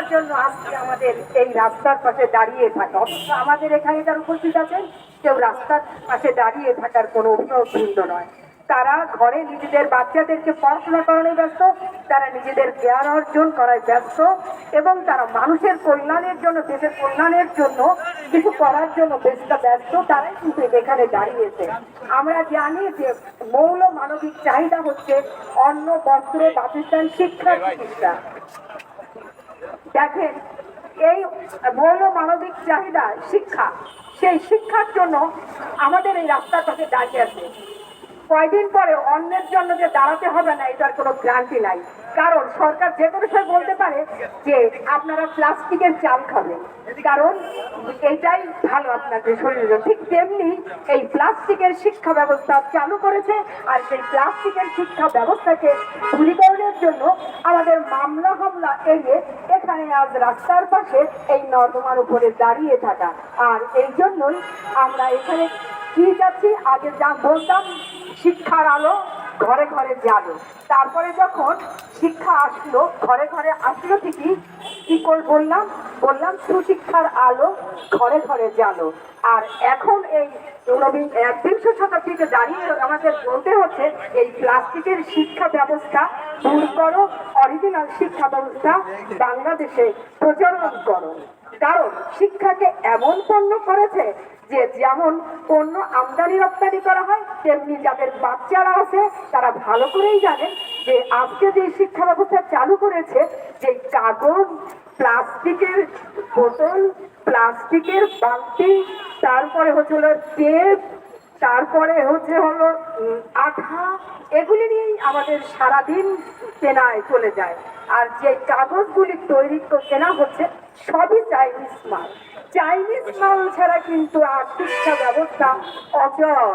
শিক্ষার জন্য আজকে আমাদের এই রাস্তার পাশে দাঁড়িয়ে থাকা। অথচ আমাদের এখানে যারা উপস্থিত আছেন, কেউ রাস্তার পাশে দাঁড়িয়ে থাকার কোনো অভিভাবকবৃন্দ নয়। তারা ঘরে নিজেদের বাচ্চাদেরকে পড়াশোনা করানোয় ব্যস্ত, তারা নিজেদের জ্ঞান অর্জন করায় ব্যস্ত, এবং তারা মানুষের কল্যাণের জন্য, দেশের কল্যাণের জন্য কিছু করার জন্য বেশটা ব্যস্ত, তারাই কিন্তু এখানে দাঁড়িয়েছে। আমরা জানি যে মৌল মানবিক চাহিদা হচ্ছে অন্ন, বস্ত্র, বাসস্থান, শিক্ষা, চিকিৎসা। দেখেন, এই মৌল মানবিক চাহিদা, শিক্ষা, সেই শিক্ষার জন্য আমাদের এই রাস্তাটাকে দাঁড়িয়ে আছে। কয়দিন পরে অন্যের জন্য যে দাঁড়াতে হবে না, এটার কোনো গ্রান্টি নাই। কারণ সরকার যে কোনো সময় বলতে পারে যে আপনারা প্লাস্টিকের চাল খাবেন। কারণ এইটাই ভালো আপনাদের শরীরের ঠিক তেমনি এই প্লাস্টিকের শিক্ষা ব্যবস্থা চালু করেছে আর সেই প্লাস্টিকের শিক্ষা ব্যবস্থাকে দূরীকরণের জন্য আমাদের মামলা হামলা এড়িয়ে এখানে আজ রাস্তার পাশে এই নর্দমার উপরে দাঁড়িয়ে থাকা। আর এই জন্যই আমরা এখানে কি যাচ্ছি, আগে যা বলতাম শিক্ষার আলো। ঘরে ঘরে যাবে তারপরে যখন শিক্ষা আসলো, ঘরে ঘরে আসলো ঠিকই। কি করে বললাম? বললাম, সুশিক্ষার আলো ঘরে ঘরে জানো আর এখন এই নবীন একবিংশ শতাব্দীতে দাঁড়িয়ে আমাদের বলতে হচ্ছে, এই প্লাস্টিকের শিক্ষা ব্যবস্থা দূর করো অরিজিনাল শিক্ষা ব্যবস্থা বাংলাদেশে প্রচলন করো। কারণ শিক্ষাকে এমন পণ্য করেছে যে যেমন পণ্য আমদানি রপ্তানি করা হয়, তেমনি যাদের বাচ্চারা আছে, তারা ভালো করেই জানেন যে আজকে যে শিক্ষা ব্যবস্থা চালু করেছে, যে কাগজ, প্লাস্টিকের বোতল, প্লাস্টিকের বালতি, তারপরে হচ্ছে টেপ তারপরে হচ্ছে হলো আঠা, এগুলি নিয়েই আমাদের সারাদিন কেনায় চলে যায়। আর যে কাগজগুলি তৈরি কেনা হচ্ছে, সবই চাইনিজ মাল। চাইনিজ মাল ছাড়া কিন্তু আর শিক্ষা ব্যবস্থা অচল।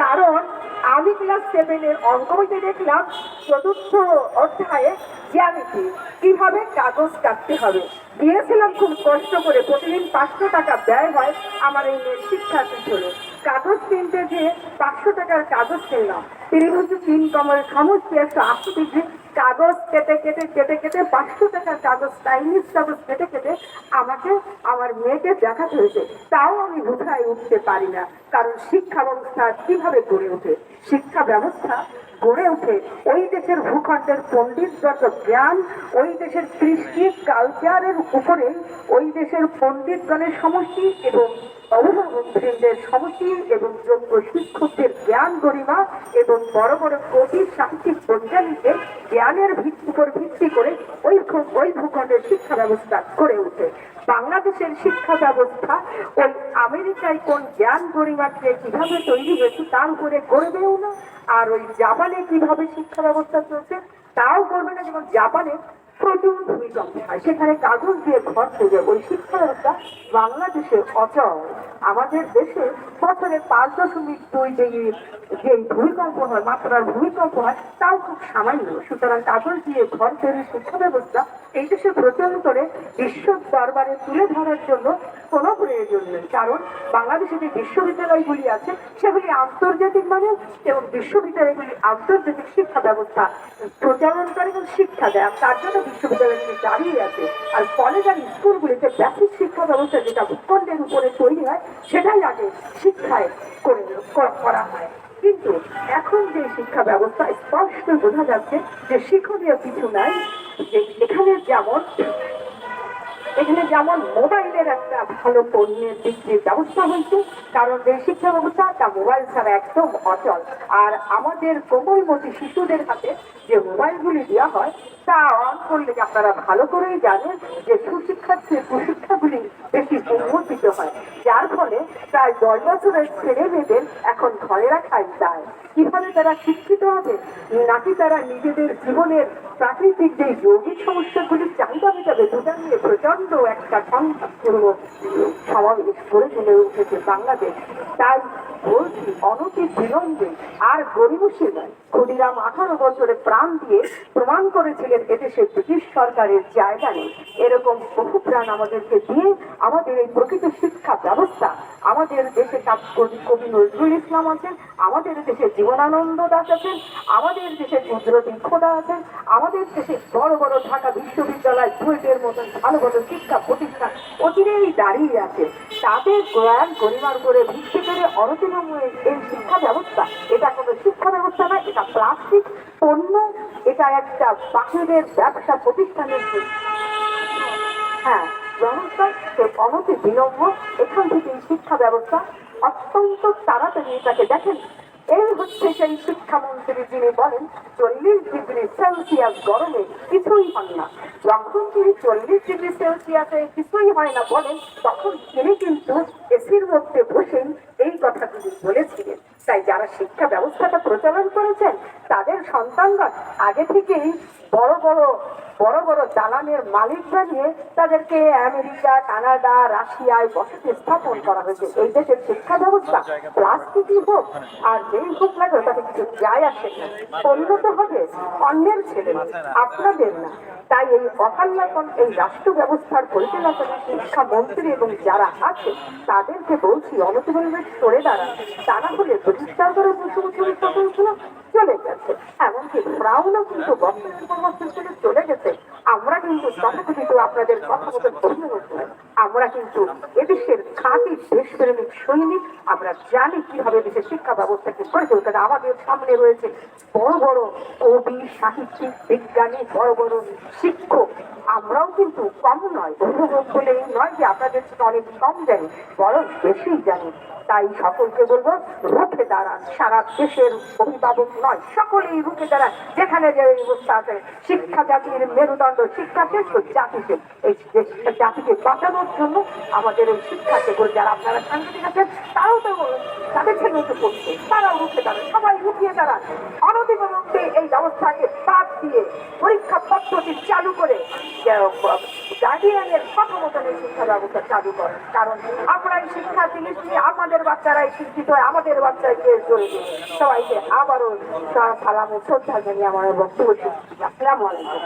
কারণ আমি ক্লাস সেভেনের অঙ্ক বইতে দেখলাম চতুর্থ অধ্যায়ে জ্যামিতি। কীভাবে কাগজ কাটতে হবে? দিয়েছিলাম খুব কষ্ট করে, প্রতিদিন পাঁচশো টাকা ব্যয় হয় আমার এই মেয়ের শিক্ষার পিছনে কাগজ কিনতে যে পাঁচশো টাকার কাগজ কিনলাম। তিনি বলছে তিন কমলের সমস্ত একশো আশি ডিগ্রি কাগজ কেটে কেটে কেটে কেটে পাঁচশো টাকার কাগজ, চাইনিজ কাগজ কেটে কেটে আমাকে, আমার মেয়েকে দেখাতে হয়েছে। তাও আমি বোঝায় উঠতে পারি না। কারণ শিক্ষা ব্যবস্থা কীভাবে গড়ে ওঠে? শিক্ষা ব্যবস্থা গড়ে ওঠে। ওই দেশের ভূখণ্ডের পণ্ডিতগত জ্ঞান, ওই দেশের কৃষ্টি কালচারের উপরে, ওই দেশের পণ্ডিতগণের সমষ্টি এবং অভিভাবকবৃন্দের সমষ্টি এবং যোগ্য শিক্ষকদের জ্ঞান গরিমা এবং বড় বড় কবি সাহিত্যিক বৈজ্ঞানিকদের জ্ঞানের ভিত্তি উপর ভিত্তি করে ওই ওই ভূখণ্ডের শিক্ষা ব্যবস্থা গড়ে ওঠে। বাংলাদেশের শিক্ষা ব্যবস্থা ওই আমেরিকায় কোন জ্ঞান পরিমাত্রে কীভাবে তৈরি হয়েছে তার উপরে গড়বেও না। আর ওই জাপানে কীভাবে শিক্ষা ব্যবস্থা চলছে তাও করবে না, যেমন জাপানে প্রচুর ভূমিকম্প হয়। সেখানে কাগজ দিয়ে ঘর থেকে ওই শিক্ষা ব্যবস্থা বাংলাদেশে অচল। আমাদের দেশে বছরে পাঁচ দশমিক দুই ডিগ্রি যে ভূমিকম্প হয়, মাত্রার ভূমিকম্প হয়, তাও খুব সামান্য। সুতরাং কাগজ দিয়ে ঘর তৈরির শিক্ষা ব্যবস্থা এই দেশে প্রচলন করে বিশ্ব দরবারে তুলে ধরার জন্য কোনো প্রয়োজন নেই। কারণ বাংলাদেশে যে বিশ্ববিদ্যালয়গুলি আছে, সেগুলি আন্তর্জাতিক মানের এবং বিশ্ববিদ্যালয়গুলি আন্তর্জাতিক শিক্ষা ব্যবস্থা প্রচলন করে এবং শিক্ষা দেয়। তার জন্য বিশ্ববিদ্যালয়গুলি দাঁড়িয়ে আছে। আর কলেজ আর স্কুলগুলিতে বেসিক শিক্ষা ব্যবস্থা যেটা ভূখণ্ডের উপরে তৈরি হয়, সেটাই আগে শিক্ষায় করা- করা হয়। কিন্তু এখন যে শিক্ষা ব্যবস্থা, স্পষ্ট বোঝা যাচ্ছে যে শিক্ষণীয় কিছু নাই। যে এখানে যেমন এখানে যেমন মোবাইলের একটা ভালো পণ্যের বিক্রির ব্যবস্থা হয়েছে, কারণ যে শিক্ষা ব্যবস্থা, তা মোবাইল ছাড়া একদম অচল। আর আমাদের কোমলমতি শিশুদের হাতে যে মোবাইলগুলি দেওয়া হয়, তা অন করলে আপনারা ভালো করেই জানেন যে সুশিক্ষার্থীর কুশিক্ষাগুলি বেশি উন্মোচিত হয়। যার ফলে প্রায় দশ বছরের ছেলে মেয়েদের এখন ঘরে রাখাই যায় কীভাবে তারা শিক্ষিত হবে? নাকি তারা নিজেদের জীবনের প্রাকৃতিক যে যৌগিক সমস্যাগুলির চাহিদা মেটাবে দুটা নিয়ে প্রচণ্ড একটা সংঘাতপূর্ণ সমাবেশ করে তুলে উঠেছে বাংলাদেশ। তাই বলছি অনতি বিলম্বে আর গরিবসী নয় ক্ষুদিরাম আঠারো বছরে প্রাণ দিয়ে প্রমাণ করেছিলেন এদেশে ব্রিটিশ সরকারের জায়গা নেই। এরকম বহু প্রাণ আমাদেরকে দিয়ে আমাদের এই প্রকৃত শিক্ষা ব্যবস্থা, আমাদের দেশে কবি নজরুল ইসলাম আছেন, আমাদের দেশে জীবনানন্দ দাস আছেন, আমাদের দেশে কুদরতী খোদা আছেন, আমাদের দেশে বড় বড় ঢাকা বিশ্ববিদ্যালয় বুয়েটের মতন ভালো ভালো শিক্ষা প্রতিষ্ঠান অচিরেই দাঁড়িয়ে আছে। তাদের জ্ঞান পরিবার করে ভিত্তি করে অনতিবিলম্বে এই শিক্ষা ব্যবস্থা। এটা কোনো শিক্ষা ব্যবস্থা নয়, এটা প্লাস্টিক পণ্য, এটা একটা বাহিরের ব্যবসা প্রতিষ্ঠানের হ্যাঁ ব্যবস্থা সে অনতি বিলম্ব, এখান থেকে শিক্ষা ব্যবস্থা অত্যন্ত তাড়াতাড়ি এটাকে দেখেন। এই হচ্ছে সেই শিক্ষামন্ত্রী যিনি বলেন, চল্লিশ ডিগ্রি সেলসিয়াস গরমে কিছুই হন না। যখন তিনি চল্লিশ ডিগ্রি সেলসিয়াসে কিছুই হয় না বলেন, তখন তিনি কিন্তু এসির মধ্যে বসেই এই কথাগুলি বলেছিলেন তাই যারা শিক্ষা ব্যবস্থাটা প্রচলন করেছেন? তাদের সন্তানগণ আগে থেকেই বড় বড় বড় বড় দালানের মালিক বানিয়ে তাদেরকে আমেরিকা, কানাডা, রাশিয়ায় বসতি স্থাপন করা হয়েছে। এই দেশের শিক্ষা ব্যবস্থা প্লাস্টিকই হোক আর যেই হোক না তাতে কিছু যায় আসে উন্নত হবে অন্যের ছেলে আপনাদের না। তাই এই অকাল্যাপন, এই রাষ্ট্র ব্যবস্থার পরিচালনা শিক্ষামন্ত্রী এবং যারা আছে, তাদেরকে বলছি, অনতিবিলম্বে সরে দাঁড়ান। তা না হলে ব্রিটিশ সরকারের মুখ্যমন্ত্রী সকল ফ্রাউনও কিন্তু পরবর্তী থেকে চলে গেছে আমরা কিন্তু তথাকথিত আপনাদের কথা করি। আমরা কিন্তু আমরা জানি কীভাবে দেশের শিক্ষা ব্যবস্থাকে গড়ে তুলতে। আমাদের সামনে রয়েছে বড় বড় কবি, সাহিত্যিক, বিজ্ঞানী, বড় বড় শিক্ষক। আমরাও কিন্তু কম নয় অভিভাবক বলে নয় যে আপনাদের থেকে অনেক কম জানি, বরং বেশি জানি। তাই সকলকে বলব, রুখে দাঁড়ান। সারা দেশের অভিভাবক নয়, সকলেই রুখে দাঁড়ান। যেখানে যে অবস্থা আছে, শিক্ষা জাতির মেরুদণ্ড, শিক্ষা শ্রেষ্ঠ জাতিকে, এই জাতিকে বাঁচানোর জন্য আমাদের এই শিক্ষাকে যারা আপনারা সাংবাদিক আছেন তারাও তো তাদের থেকে উঠে পড়ছে। তারাও রুখে দাঁড়ান সবাই রুখিয়ে দাঁড়ান। অনতিবিলম্বে এই ব্যবস্থাকে বাদ দিয়ে পরীক্ষা পদ্ধতি চালু করে গার্ডিয়ানের কথা মতন শিক্ষা ব্যবস্থা চালু করেন কারণ আমরা এই শিক্ষা জিনিস নিয়ে আমাদের বাচ্চারাই শিক্ষিত হয়, আমাদের বাচ্চাকে চলবে সবাইকে আবারও সালাম, শ্রদ্ধা জানিয়ে আমার বক্তব্য আসসালামু আলাইকুম।